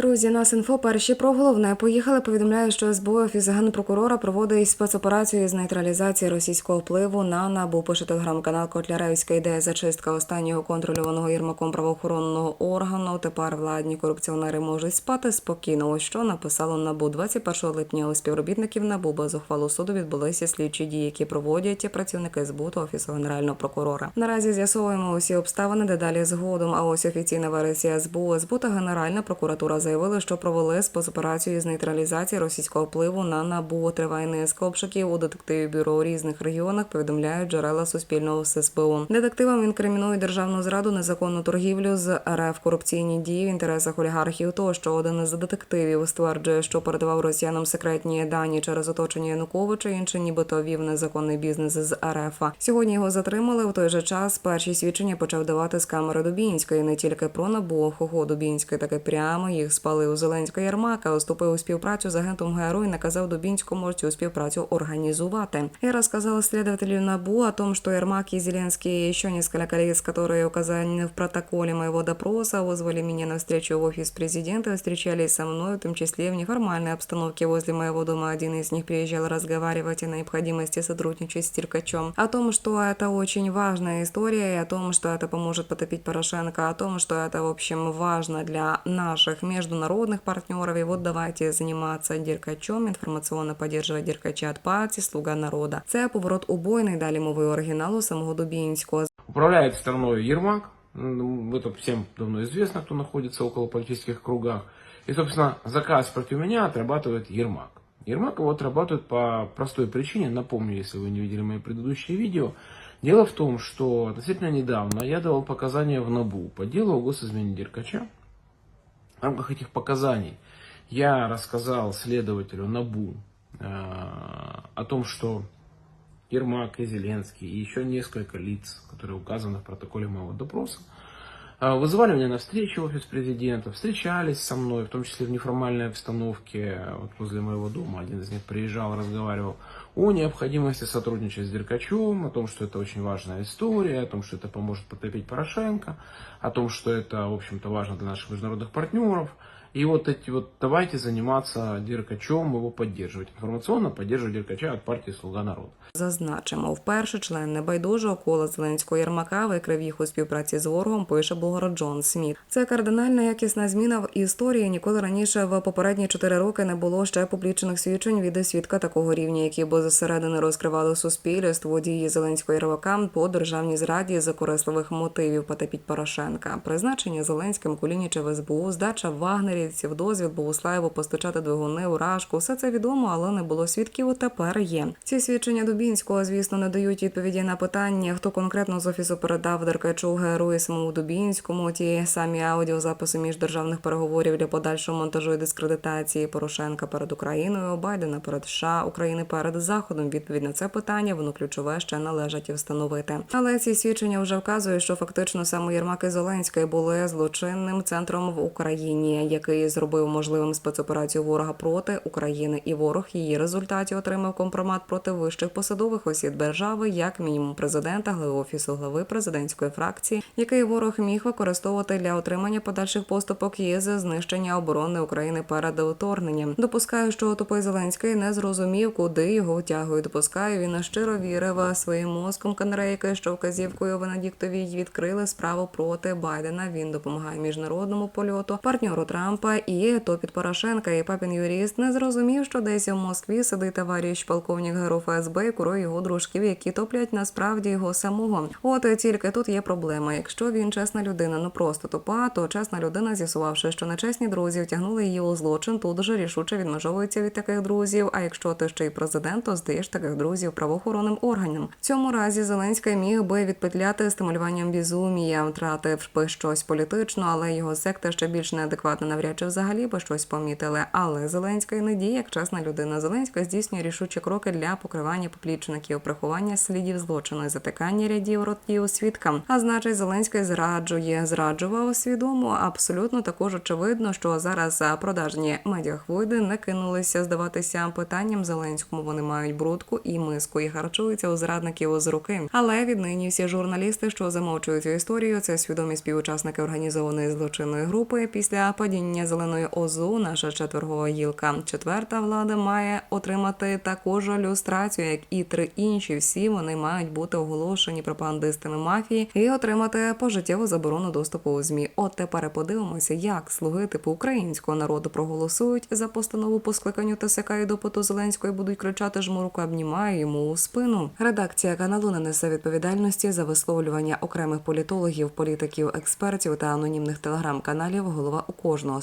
Друзі, нас інфо перші про головне поїхали. Повідомляє, що СБУ офіс генпрокурора проводить спецоперацію з нейтралізації російського впливу на набу. Пише телеграм-канал Котляревська ідея зачистка останнього контрольованого Єрмаком правоохоронного органу. Тепер владні корупціонери можуть спати спокійно. Ось що написало набу 21 липня. У співробітників набу без ухвалу суду відбулися слідчі дії, які проводять працівники СБУ та офісу генерального прокурора. Наразі з'ясовуємо усі обставини дедалі згодом. А ось офіційна версія СБУ, СБУ та Генеральна прокуратура заявили, що провели спецоперацію з нейтралізації російського впливу на набу. Триває низка обшуків у детективі бюро у різних регіонах. Повідомляють джерела суспільного з СБУ. Детективам інкримінують державну зраду, незаконну торгівлю з РФ, корупційні дії в інтересах олігархів. Тощо один із детективів стверджує, що передавав росіянам секретні дані через оточення Януковича. Інший нібито вів незаконний бізнес з РФ. Сьогодні його затримали. В той же час перші свідчення почав давати з камери Дубінської не тільки про набу Хого Дубінської, так і прямо їх спалив Зеленська Єрмака. Уступив у співпрацю з агентом ГРУ і наказав Дубінському цю співпрацю організувати. Я рассказал следователю НАБУ о том, что Ермак и Зеленский и еще несколько коллег, которые указаны в протоколе моего допроса, вызвали меня на встречу в офис президента, встречались со мной, в том числе в неформальной обстановке возле моего дома. Один из них приезжал разговаривать о необходимости сотрудничать с Тиркачем, о том, что это очень важная история, и о том, что это поможет потопить Порошенко, о том, что это, в общем, важно для наших международных партнеров. И вот давайте заниматься Деркачем, информационно поддерживать Деркача от партии «Слуга народа». Це поворот убойний, далі мовою оригіналу самого Дубінського. Управляет страной Ермак. М, Это всем давно известно, кто находится около политических кругах. И, собственно, заказ против меня отрабатывает Ермак. Ермак его отрабатывает по простой причине. Напомню, если вы не видели мои предыдущие видео. Дело в том, что относительно недавно я давал показания в НАБУ по делу о госизмене Деркача. в рамках этих показаний. Я рассказал следователю НАБУ э, о том, что Ермак и Зеленский и еще несколько лиц, которые указаны в протоколе моего допроса, вызывали меня на встречу в офис президента, встречались со мной, в том числе в неформальной обстановке вот возле моего дома. Один из них приезжал, разговаривал о необходимости сотрудничать с Деркачем, о том, что это очень важная история, о том, что это поможет потопить Порошенко, о том, что это, в общем-то, важно для наших международных партнеров. И вот эти вот давайте заниматься Деркачем, его поддерживать. Информационно поддерживать Деркача от партии «Слуга народа». Зазначимо, вперше член небайдужого кола Зеленського Єрмака викрив їх у співпраці з ворогом, пише блогер Джон Сміт. Це кардинальна якісна зміна в історії. Ніколи раніше в попередні чотири роки не було ще публічних свідчень від свідка такого рівня, які б зсередини розкривали суспільство дії Зеленського Єрмака по державній зраді за корисливих мотивів потопіть Порошенка. Призначення Зеленським Кулініча в СБУ, здача вагнерівців, дозвіл Богуслаєву постачати двигуни у рашку. Все це відомо, але не було свідків. Тепер є. Ці свідчення Дубінського, звісно, не дають відповіді на питання, хто конкретно з офісу передав Деркачу ГРУ і самому Дубінському ті самі аудіозаписи міждержавних переговорів для подальшого монтажу і дискредитації Порошенка перед Україною, Байдена перед США, України перед Заходом. Відповідь на це питання воно ключове ще належить встановити. Але ці свідчення вже вказують, що фактично саме Єрмак і Зеленський були злочинним центром в Україні, який зробив можливим спецоперацію ворога проти України, і ворог її результаті отримав компромат проти вищих посадових осіб держави, як мінімум президента, глави офісу глави президентської фракції, який ворог міг використовувати для отримання подальших поступок із знищення оборони України перед вторгненням. Допускаю, що тупий Зеленський не зрозумів, куди його втягують. Допускаю, він щиро вірив своїм мозком канарейки, що вказівкою Венедіктовій відкрили справу проти Байдена. Він допомагає міжнародному польоту партнеру Трампа і то під Порошенка. І папін юрист не зрозумів, що десь у Москві сидить товариш полковник ГРУ ФСБ і курує його дружків, які топлять насправді його самого. От тільки тут є проблема. Якщо він чесна людина, ну просто тупа, то чесна людина, з'ясувавши, що нечесні друзі втягнули її у злочин, тут же рішуче відмежовується від таких друзів. А якщо ти ще й президент, то здаєш таких друзів правоохоронним органам. В цьому разі Зеленський міг би відпетляти стимулюванням безумія, втратив би щось політично, але його секта ще більш неадекватна, навряд чи взагалі би щось помітили. Але Зеленський не діє як чесна людина. Зеленська здійснює рішучі кроки для покривання поплічників, приховання слідів злочину, і затикання рядів ротів свідкам. А значить, Зеленський зраджує, зраджував свідомо. Абсолютно також очевидно, що зараз продажні медіахвойди не кинулися здаватися питанням Зеленському. Вони мають брудку і миску і харчуються у зрадників з руки. Але віднині всі журналісти, що замовчують історію, це свідомі співучасники організованої злочинної групи після падіння отримання зеленої ОЗУ, наша четвергова гілка. Четверта влада має отримати також люстрацію, як і три інші. Всі вони мають бути оголошені пропагандистами мафії і отримати пожиттєву заборону доступу у змі. От тепер подивимося, як слуги типу українського народу проголосують за постанову по скликанню ТСК і допиту Зеленського і будуть кричати жму руку, йому у спину. Редакція каналу не несе відповідальності за висловлювання окремих політологів, політиків, експертів та анонімних телеграм-каналів. Голова у кожного